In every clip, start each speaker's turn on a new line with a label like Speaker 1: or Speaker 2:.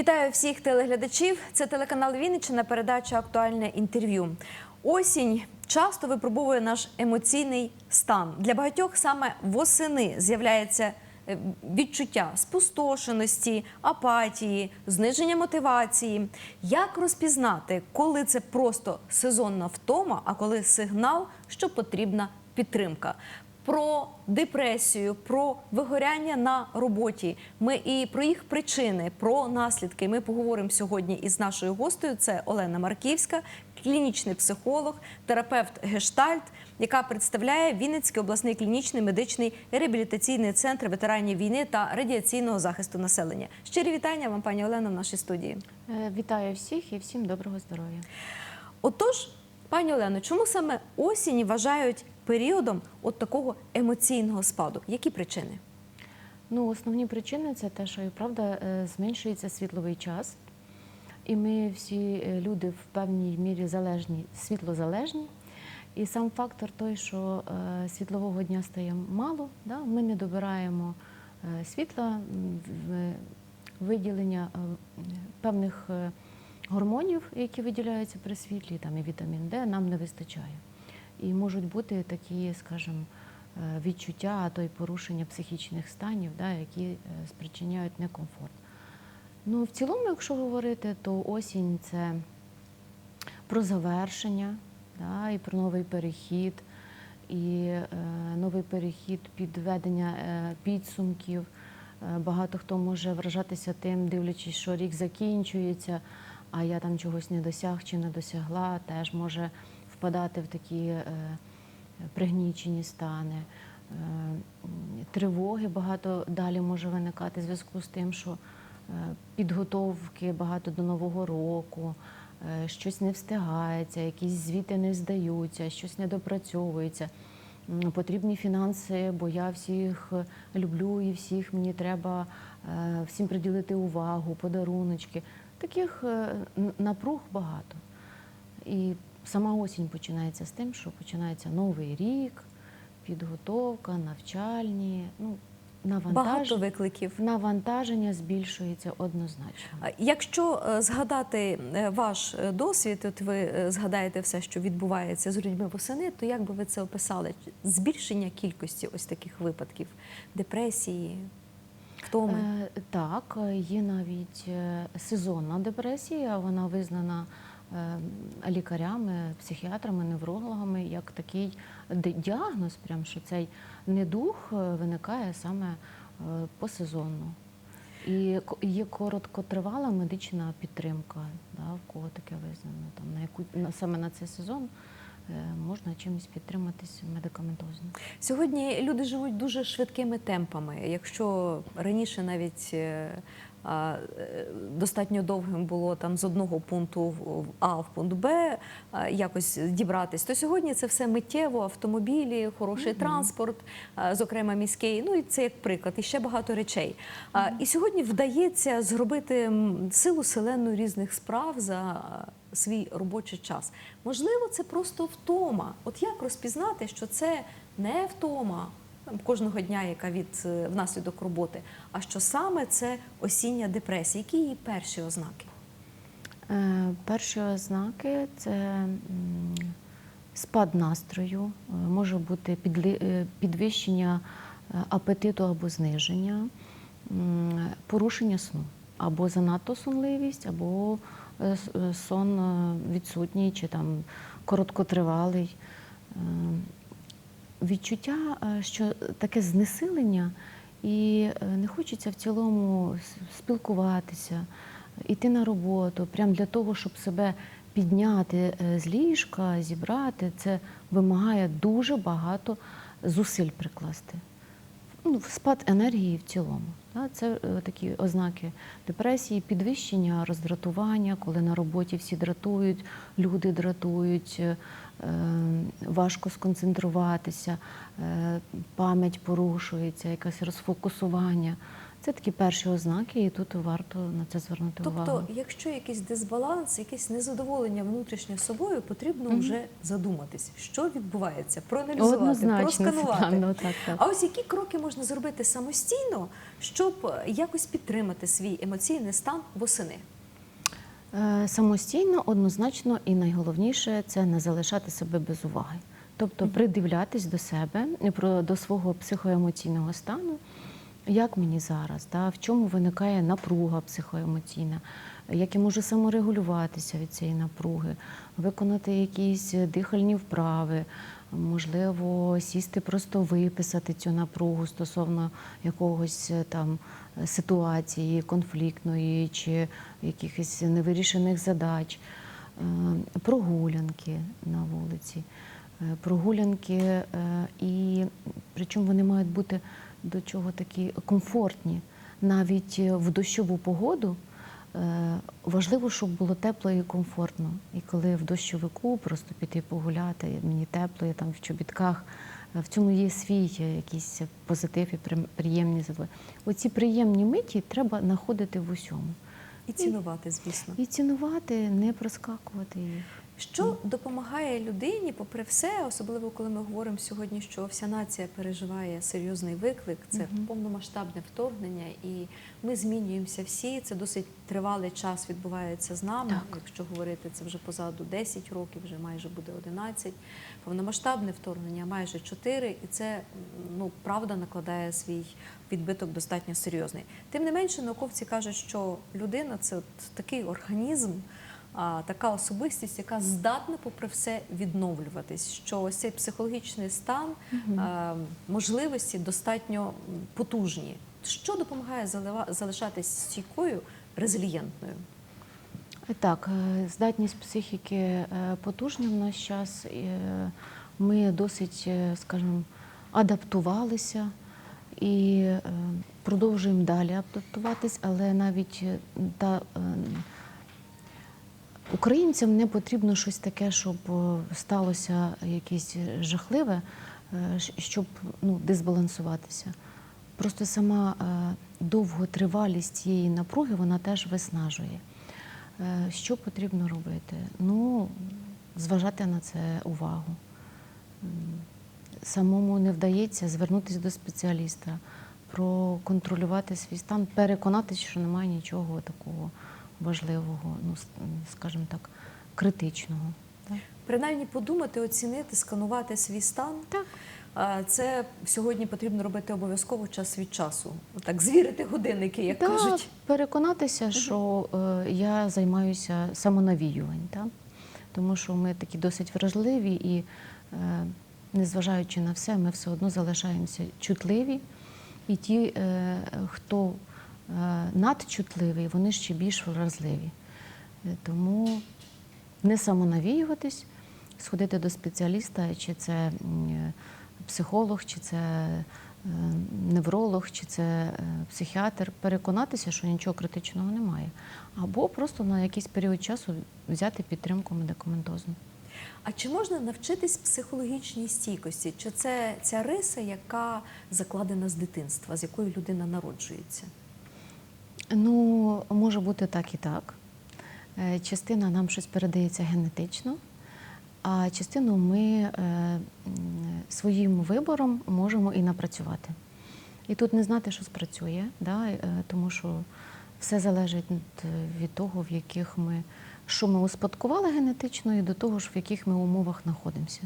Speaker 1: Вітаю всіх телеглядачів. Це телеканал Вінниччина, передача Актуальне інтерв'ю. Осінь часто випробовує наш емоційний стан. Для багатьох саме восени з'являється е, відчуття спустошеності, апатії, зниження мотивації. Як розпізнати, коли це просто сезонна втома, а коли сигнал, що потрібна підтримка? Про депресію, про вигоряння на роботі. Ми і про їх причини, про наслідки. Ми поговоримо сьогодні із нашою гостею. Це Олена Марківська, клінічний психолог, терапевт Гештальт, яка представляє Вінницький обласний клінічний медичний реабілітаційний центр ветеранів війни та радіаційного захисту населення. Щирі вітання вам, пані Олено, в нашій студії.
Speaker 2: Е, Вітаю всіх і всім доброго здоров'я.
Speaker 1: Отож, пані Олено, чому саме осінь вважають періодом от такого емоційного спаду? Які причини?
Speaker 2: Ну, основні причини це те, що і правда е, зменшується світловий час, і ми всі е, люди в певній мірі залежні, світлозалежні. І сам фактор той, що е, світлового дня стає мало, да? ми не добираємо світла, виділення певних гормонів, які виділяються при світлі, там і вітамін Д, нам не вистачає. І можуть бути такі, скажімо, е, відчуття, а то й порушення психічних станів, да, які е, спричиняють некомфорт. Ну, в цілому, якщо говорити, то осінь це про завершення, да, і про новий перехід, і е, новий перехід, підведення е, підсумків. Е, Багато хто може вражатися тим, дивлячись, що рік закінчується, а я там чогось не досяг чи не досягла, теж може впадати в такі е, пригнічені стани. Е, Тривоги багато далі може виникати в зв'язку з тим, що е, підготовки багато до Нового року, щось не встигається, якісь звіти не здаються, щось не допрацьовується. Потрібні фінанси, бо я всіх люблю і всіх мені треба всім приділити увагу, подаруночки. Таких напруг багато. І сама осінь починається з тим, що починається новий рік, підготовка, навчальні, ну,
Speaker 1: Багато викликів.
Speaker 2: навантаження збільшується однозначно.
Speaker 1: Якщо е, згадати е, ваш е, досвід, от ви згадаєте все, що відбувається з людьми восени, то як би ви це описали? Збільшення кількості ось таких випадків депресії, втоми?
Speaker 2: Е, так, є навіть сезонна депресія, вона визнана лікарями, психіатрами, неврологами як такий діагноз, прям що цей недух е, виникає саме е, посезонно. І є короткотривала медична підтримка, да, в кого таке визнано. Там, на яку, на, саме на цей сезон е, можна чимось підтриматись медикаментозно.
Speaker 1: Сьогодні люди живуть дуже швидкими темпами. Якщо раніше навіть достатньо довгим було там з одного пункту А в пункт Б якось дібратись, то сьогодні це все миттєво, автомобілі, хороший транспорт, зокрема міський. Ну і це як приклад, і ще багато речей. А, І сьогодні вдається зробити силу селену різних справ за свій робочий час. Можливо, це просто втома. От як розпізнати, що це не втома кожного дня, яка від е, внаслідок роботи, а що саме це осіння депресія? Які її перші ознаки?
Speaker 2: Е, Перші ознаки це спад настрою, е, може бути підвищення апетиту або зниження, порушення сну, або занадто сонливість, або сон відсутній чи там короткотривалий. Е, Відчуття, е, що таке знесилення, і е, не хочеться в цілому спілкуватися, йти на роботу, прямо для того, щоб себе підняти е, з ліжка, зібрати, це вимагає дуже багато зусиль прикласти. Ну, спад енергії в цілому. Це е, такі ознаки депресії, підвищення роздратування, коли на роботі всі дратують, люди дратують, е, важко сконцентруватися, е, пам'ять порушується, якесь розфокусування. Це такі перші ознаки, і тут варто на це звернути увагу.
Speaker 1: Тобто, якщо якийсь дисбаланс, якесь незадоволення внутрішнє собою, потрібно
Speaker 2: Мгм.
Speaker 1: вже задуматись, що відбувається, проаналізувати,
Speaker 2: Однозначно,
Speaker 1: просканувати.
Speaker 2: Світлано, так, так.
Speaker 1: А ось які кроки можна зробити самостійно, щоб е, якось підтримати свій емоційний стан восени?
Speaker 2: Е, Самостійно, однозначно, і найголовніше це не залишати себе без уваги. Тобто придивлятись до себе, про- до свого психоемоційного стану, як мені зараз, да, в чому виникає напруга психоемоційна, як я можу саморегулюватися від цієї напруги, виконати якісь дихальні вправи, можливо, сісти, просто виписати цю напругу стосовно якогось е, там ситуації конфліктної чи якихось невирішених задач, Е, прогулянки на вулиці, Е, прогулянки, і причому вони мають бути до чого такі комфортні. Навіть е, в дощову погоду е, важливо, щоб було тепло і комфортно. І коли в дощовику просто піти погуляти, мені тепло, я там в чобітках. е, В цьому є свій якийсь позитив і приємні задоволення. Оці приємні миті треба знаходити в усьому.
Speaker 1: І цінувати, звісно.
Speaker 2: І цінувати, не проскакувати їх.
Speaker 1: Що допомагає людині, попри все, особливо коли ми говоримо сьогодні, що вся нація переживає серйозний виклик, це
Speaker 2: Мгм.
Speaker 1: повномасштабне вторгнення, і ми змінюємося всі. Це досить тривалий час відбувається з нами.
Speaker 2: Так.
Speaker 1: Якщо говорити, це вже позаду 10 років, вже майже буде 11. Повномасштабне вторгнення майже 4, і це ну правда накладає свій відбиток достатньо серйозний. Тим не менше, науковці кажуть, що людина це от такий організм а, така особистість, яка здатна, попри все, відновлюватись. Що ось цей психологічний стан, а, можливості достатньо потужні. Що допомагає залишатись стійкою, резилієнтною?
Speaker 2: Так, е, здатність психіки е, потужна в наш час. е, Ми досить, е, скажімо, адаптувалися і е, продовжуємо далі адаптуватись, але навіть е, та е, українцям не потрібно щось таке, щоб е, сталося якесь жахливе, е, щоб ну, дисбалансуватися. Просто сама е, довготривалість цієї напруги вона теж виснажує. Що потрібно робити? Ну, зважати на це увагу. Самому не вдається звернутися до спеціаліста, проконтролювати свій стан, переконатися, що немає нічого такого важливого, ну, скажімо так, критичного. Так?
Speaker 1: Принаймні подумати, оцінити, сканувати свій стан.
Speaker 2: Так.
Speaker 1: Це сьогодні потрібно робити обов'язково час від часу. Так, звірити годинники, як
Speaker 2: Да,
Speaker 1: кажуть.
Speaker 2: переконатися, що е, я займаюся самонавіювань, так? тому що ми такі досить вражливі і, е, незважаючи на все, ми все одно залишаємося чутливі. І ті, е, хто е, надчутливий, вони ще більш вразливі. Е, Тому не самонавіюватись, сходити до спеціаліста, чи це е, психолог, чи це невролог, чи це психіатр, переконатися, що нічого критичного немає. Або просто на якийсь період часу взяти підтримку медикаментозну.
Speaker 1: А чи можна навчитись психологічній стійкості? Чи це ця риса, яка закладена з дитинства, з якою людина народжується?
Speaker 2: Ну, може бути так і так. Е, Частина нам щось передається генетично, а частину ми е, своїм вибором можемо і напрацювати. І тут не знати, що спрацює, да? е, тому що все залежить від- того, в яких ми, що ми успадкували генетично, і до того ж, в яких ми умовах знаходимося.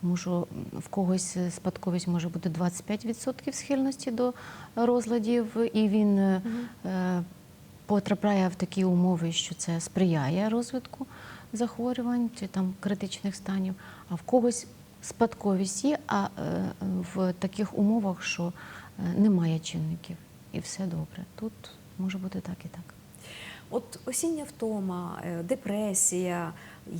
Speaker 2: Тому що в когось е, спадковість може бути 25% схильності до розладів, і він е, потрапляє в такі умови, що це сприяє розвитку захворювань чи там критичних станів, а в когось спадковість є, а в таких умовах, що немає чинників, і все добре. Тут може бути так і так.
Speaker 1: От осіння втома, е, депресія,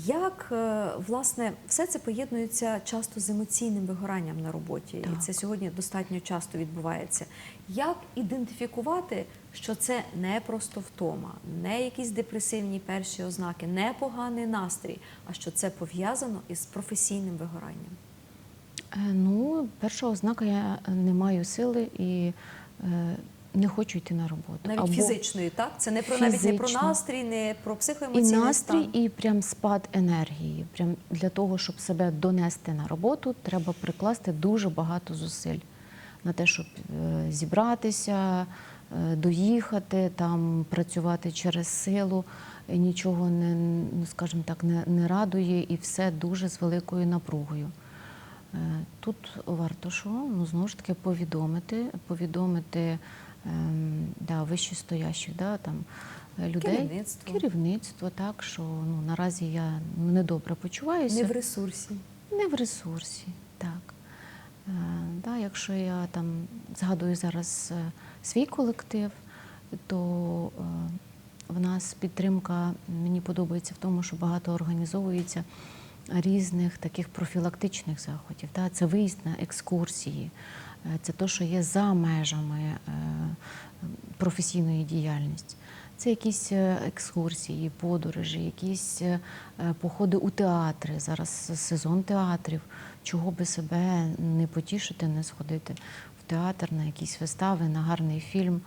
Speaker 1: як е, власне все це поєднується часто з емоційним вигоранням на роботі, і це сьогодні достатньо часто відбувається. Як ідентифікувати, що це не просто втома, не якісь депресивні перші ознаки, не поганий настрій, а що це пов'язано із професійним вигоранням?
Speaker 2: Е, Ну, перша ознака, я не маю сили і не хочу йти на роботу.
Speaker 1: Навіть
Speaker 2: або
Speaker 1: фізичної, так? Це не про навіть не про настрій, не про
Speaker 2: і настрій,
Speaker 1: стан.
Speaker 2: і прям спад енергії. Прям для того, щоб себе донести на роботу, треба прикласти дуже багато зусиль на те, щоб е, зібратися, е, доїхати, там працювати через силу. і Нічого не, ну, скажімо так, не, не радує, і все дуже з великою напругою. Е, Тут варто що? Ну, знову ж таки, повідомити, повідомити да, вищестоящих да, там, е, людей.
Speaker 1: Керівництво.
Speaker 2: Керівництво, так, що ну, наразі я недобре почуваюся.
Speaker 1: Не в ресурсі.
Speaker 2: Не в ресурсі, так. Е, да, якщо я там згадую зараз е, свій колектив, то е, в нас підтримка мені подобається в тому, що багато організовується різних таких профілактичних заходів. Да? Це виїзд на екскурсії, е, це те, що є за межами професійної діяльності. Це якісь е, екскурсії, подорожі, якісь е, е, походи у театри. Зараз сезон театрів. Чого би себе не потішити, не сходити в театр на якісь вистави, на гарний фільм.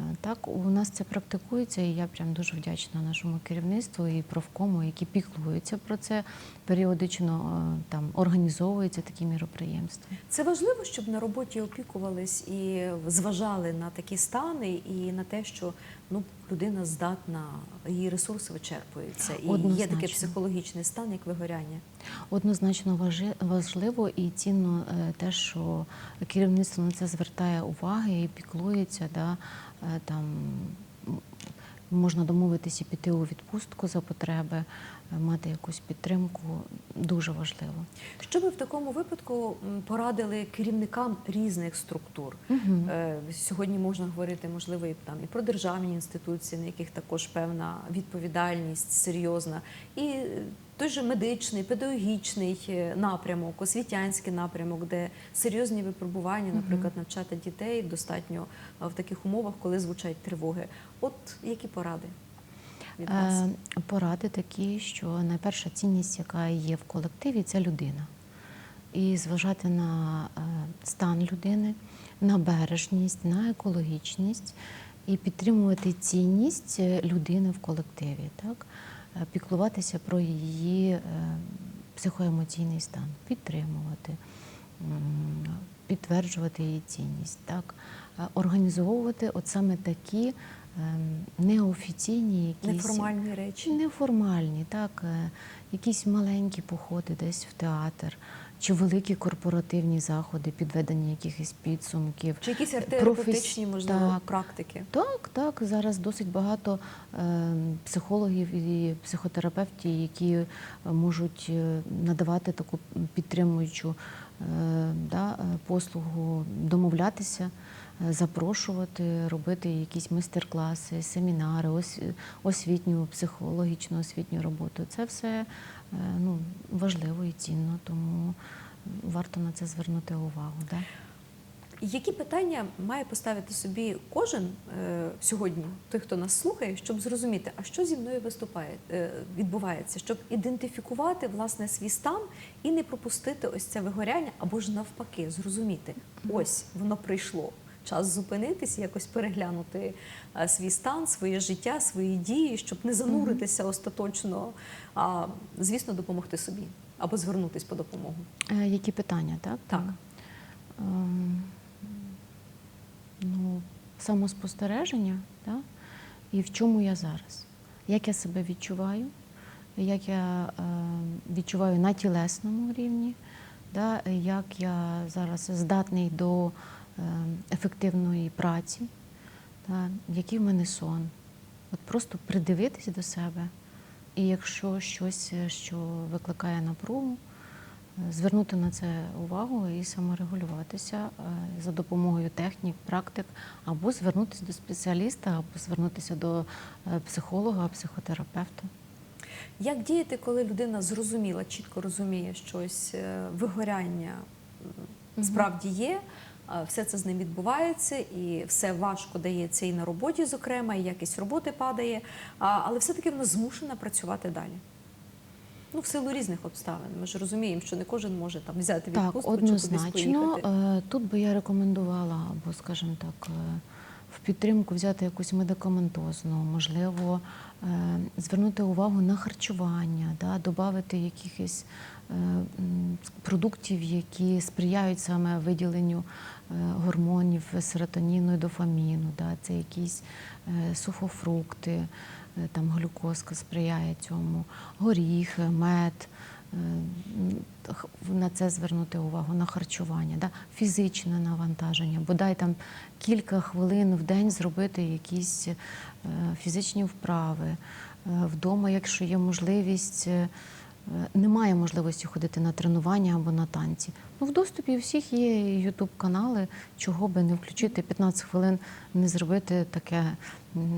Speaker 2: Е, Так, у нас це практикується, і я прям дуже вдячна нашому керівництву і профкому, які піклуються про це періодично е, там організовуються такі міроприємства.
Speaker 1: Це важливо, щоб на роботі опікувались і зважали на такі стани і на те, що ну, людина здатна, її ресурси вичерпуються. І є такий психологічний стан, як вигоряння.
Speaker 2: Однозначно важливо і цінно е, те, що керівництво на це звертає уваги і піклується. Да, е, там, можна домовитися піти у відпустку за потреби, е, мати якусь підтримку. Дуже важливо.
Speaker 1: Що ви в такому випадку порадили керівникам різних структур? Е, Сьогодні можна говорити, можливо, і там і про державні інституції, на яких також певна відповідальність серйозна, і той же медичний, педагогічний е, напрямок, освітянський напрямок, де серйозні випробування, наприклад, навчати дітей достатньо е, в таких умовах, коли звучать тривоги. От які поради від вас?
Speaker 2: Е, Поради такі, що найперша цінність, яка є в колективі, це людина. І зважати на стан людини, на бережність, на екологічність і підтримувати цінність людини в колективі, так? Е, піклуватися про її е, психоемоційний стан, підтримувати, підтверджувати її цінність, так? Е, організовувати от саме такі неофіційні якісь
Speaker 1: Неформальні речі.
Speaker 2: неформальні, так, якісь маленькі походи десь в театр, чи великі корпоративні заходи, підведення якихось підсумків.
Speaker 1: Чи якісь
Speaker 2: артерапевтичні
Speaker 1: арт-терапевтичні, можливо,
Speaker 2: Так.
Speaker 1: практики?
Speaker 2: Так, так. Зараз досить багато е, психологів і психотерапевтів, які е, можуть е, надавати таку підтримуючу е, да, е, послугу, домовлятися, е, запрошувати, робити якісь майстер-класи, семінари, ос, освітню, психологічну освітню роботу. Це все е, ну, важливо і цінно, тому варто на це звернути увагу. Да?
Speaker 1: Які питання має поставити собі кожен е, сьогодні, той, хто нас слухає, щоб зрозуміти, а що зі мною виступає, е, відбувається, щоб ідентифікувати власне свій стан і не пропустити ось це вигоряння, або ж навпаки, зрозуміти, ось воно прийшло. Час зупинитись, якось переглянути е, свій стан, своє життя, свої дії, щоб не зануритися остаточно, а звісно, допомогти собі або звернутись по допомогу.
Speaker 2: Е, Які питання, так?
Speaker 1: Так.
Speaker 2: Ем, Ну, самоспостереження, да? і в чому я зараз? Як я себе відчуваю, як я е, відчуваю на тілесному рівні, да? як я зараз здатний до ефективної праці, який в мене сон. От просто придивитись до себе, і якщо щось, е, що викликає напругу, е, звернути на це увагу і саморегулюватися е, за допомогою технік, практик, або звернутися до спеціаліста, або звернутися до е, психолога, психотерапевта.
Speaker 1: Як діяти, коли людина зрозуміла, чітко розуміє, що ось е, вигоряння справді є, все це з ним відбувається, і все важко дається і на роботі, зокрема, і якість роботи падає, але все-таки вона змушена працювати далі. Ну, в силу різних обставин. Ми ж розуміємо, що не кожен може там взяти
Speaker 2: Так,
Speaker 1: відпустку чи кудись
Speaker 2: однозначно.
Speaker 1: поїхати.
Speaker 2: Е, Тут би я рекомендувала, або, скажімо так, е, підтримку взяти якусь медикаментозну, можливо, е, звернути увагу на харчування, да, додати якихось е, продуктів, які сприяють саме виділенню е, гормонів серотоніну і дофаміну. Да, це якісь сухофрукти, там глюкозка сприяє цьому, горіхи, мед. Е, На це звернути увагу, на харчування, да? фізичне навантаження, бодай там кілька хвилин в день зробити якісь е, фізичні вправи. Е, Вдома, якщо є можливість, немає можливості ходити на тренування або на танці. Ну, в доступі всіх є ютуб канали, чого би не включити 15 хвилин, не зробити таке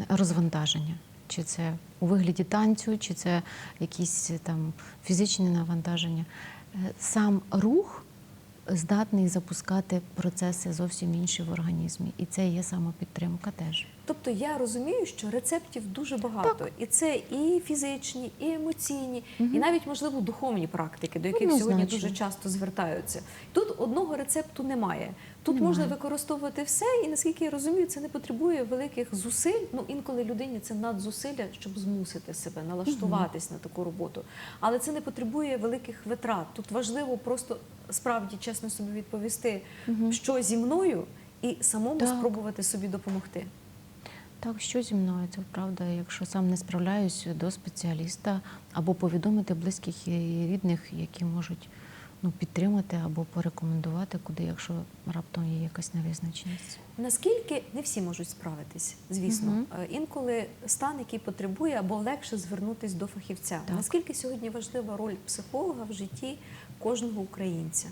Speaker 2: розвантаження. Чи це у вигляді танцю, чи це якісь е, там фізичні навантаження. Е, Сам рух здатний запускати процеси зовсім інші в організмі. І це є самопідтримка теж.
Speaker 1: Тобто я розумію, що рецептів дуже багато, і це і фізичні, і емоційні, і навіть можливо духовні практики, до яких сьогодні
Speaker 2: Однозначно.
Speaker 1: дуже часто звертаються. Тут одного рецепту немає. Тут
Speaker 2: Немає.
Speaker 1: можна використовувати все, і наскільки я розумію, це не потребує великих зусиль. Ну інколи людині це надзусилля, щоб змусити себе налаштуватись на таку роботу. Але це не потребує великих витрат. Тут важливо просто справді чесно собі відповісти, що зі мною, і самому
Speaker 2: Так.
Speaker 1: спробувати собі допомогти.
Speaker 2: Так, що зі мною, це правда. Якщо сам не справляюсь до спеціаліста, або повідомити близьких і рідних, які можуть ну, підтримати або порекомендувати, куди, якщо раптом є якась невизначеність.
Speaker 1: Наскільки не всі можуть справитись, звісно. Е, інколи стан, який потребує, або легше звернутись до фахівця.
Speaker 2: Так.
Speaker 1: Наскільки сьогодні важлива роль психолога в житті кожного українця?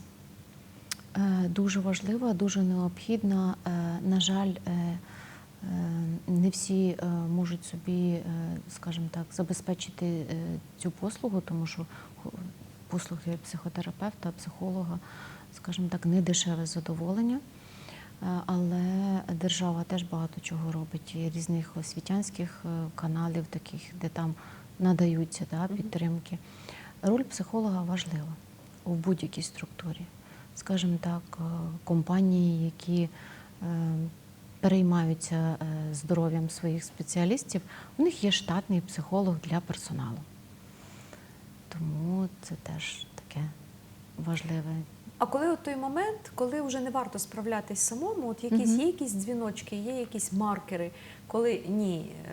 Speaker 2: Е, Дуже важлива, дуже необхідна. Е, На жаль, не всі е, можуть собі, е, скажімо так, забезпечити е, цю послугу, тому що послуги психотерапевта, психолога, скажімо так, не дешеве задоволення. Е, Але держава теж багато чого робить, і різних освітянських е, каналів, таких, де там надаються да, підтримки. Роль психолога важлива у будь-якій структурі. Скажімо так, е, компанії, які е, переймаються е, здоров'ям своїх спеціалістів, у них є штатний психолог для персоналу. Тому це теж таке важливе.
Speaker 1: А коли от той момент, коли вже не варто справлятись самому, от якісь є якісь дзвіночки, є якісь маркери, коли ні, е,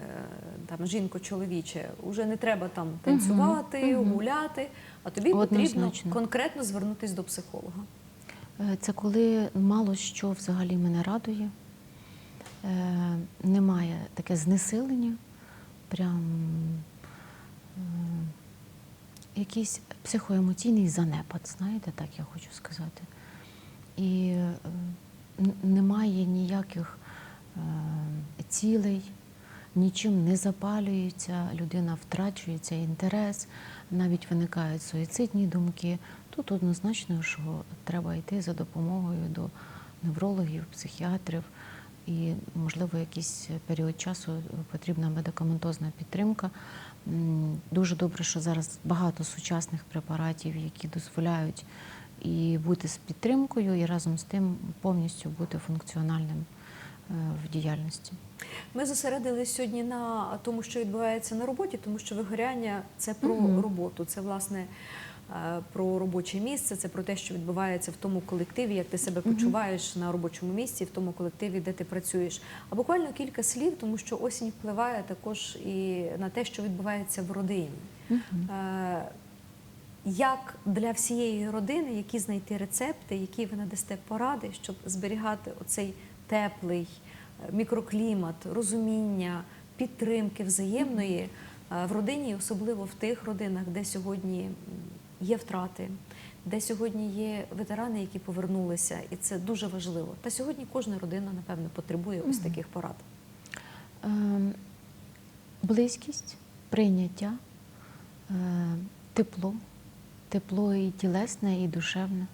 Speaker 1: там жінко чоловіче, вже не треба там танцювати, гуляти, а тобі потрібно конкретно звернутись до психолога.
Speaker 2: Е, Це коли мало що взагалі мене радує, немає таке знесилення, прям е, якийсь психоемоційний занепад, знаєте, так я хочу сказати. І е, немає ніяких е, цілей, нічим не запалюється, людина втрачує цей інтерес, навіть виникають суїцидні думки. Тут однозначно, що треба йти за допомогою до неврологів, психіатрів. І, можливо, якийсь період часу потрібна медикаментозна підтримка. Дуже добре, що зараз багато сучасних препаратів, які дозволяють і бути з підтримкою, і разом з тим повністю бути функціональним е, в діяльності.
Speaker 1: Ми зосередились сьогодні на тому, що відбувається на роботі, тому що вигоряння це про
Speaker 2: Мгм.
Speaker 1: роботу, це власне е, про робоче місце, це про те, що відбувається в тому колективі, як ти себе почуваєш на робочому місці, в тому колективі, де ти працюєш. А буквально кілька слів, тому що осінь впливає також і на те, що відбувається в родині. Е, Як для всієї родини, які знайти рецепти, які ви надасте поради, щоб зберігати оцей теплий е, мікроклімат, розуміння, підтримки взаємної е, в родині, особливо в тих родинах, де сьогодні є втрати, де сьогодні є ветерани, які повернулися, і це дуже важливо. Та сьогодні кожна родина, напевно, потребує ось таких порад.
Speaker 2: Ем, Близькість, прийняття, е, тепло, тепло і тілесне, і душевне,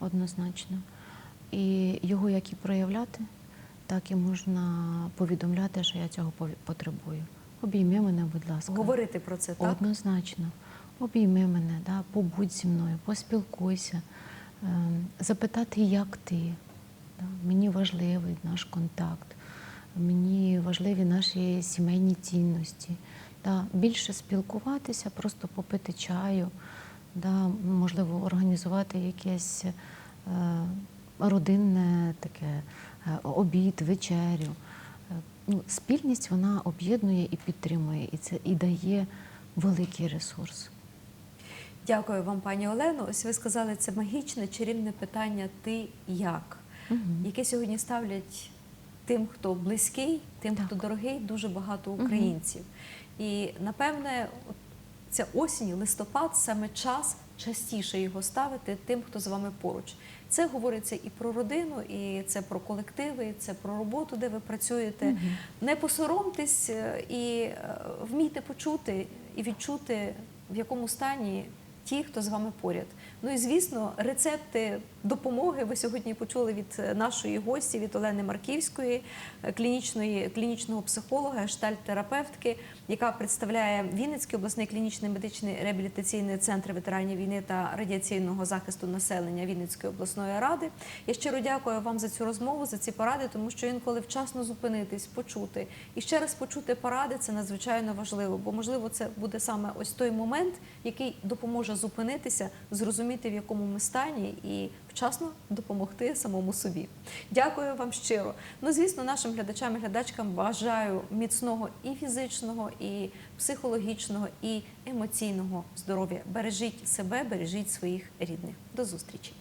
Speaker 2: однозначно. І його як і проявляти, так і можна повідомляти, що я цього потребую. Обійми мене, будь ласка.
Speaker 1: Говорити про це так.
Speaker 2: Однозначно. Обійми мене, да, побудь зі мною, поспілкуйся, ем, запитати, як ти. Да. Мені важливий наш контакт. Мені важливі наші сімейні цінності. Да, більше спілкуватися, просто попити чаю, да, можливо, організувати якесь е, родинне таке е, обід, вечерю. Е, Ну, спільність вона об'єднує і підтримує, і це і дає великий ресурс.
Speaker 1: Дякую вам, пані Олено. Ось ви сказали це магічне, чарівне питання Ти як?
Speaker 2: Мгм.
Speaker 1: яке сьогодні ставлять тим, хто близький, тим,
Speaker 2: Так.
Speaker 1: хто дорогий, дуже багато українців. І напевне, ця осінь, листопад саме час частіше його ставити тим, хто з вами поруч. Це говориться і про родину, і це про колективи, і це про роботу, де ви працюєте.
Speaker 2: Мгм.
Speaker 1: Не посоромтесь е, і е, вмійте почути і відчути, в якому стані ті, хто з вами поряд. Ну і звісно, рецепти допомоги ви сьогодні почули від е, нашої гості, від Олени Марківської, е, клінічної клінічного психолога, гештальт-терапевтки, яка представляє Вінницький обласний клінічний медичний реабілітаційний центр ветеранів війни та радіаційного захисту населення Вінницької обласної ради. Я щиро дякую вам за цю розмову, за ці поради, тому що інколи вчасно зупинитись, почути і ще раз почути поради це надзвичайно важливо, бо можливо це буде саме ось той момент, який допоможе зупинитися, зрозуміти в якому ми стані і вчасно допомогти самому собі. Дякую вам щиро. Ну, звісно, нашим глядачам і глядачкам бажаю міцного і фізичного, і психологічного, і емоційного здоров'я. Бережіть себе, бережіть своїх рідних. До зустрічі.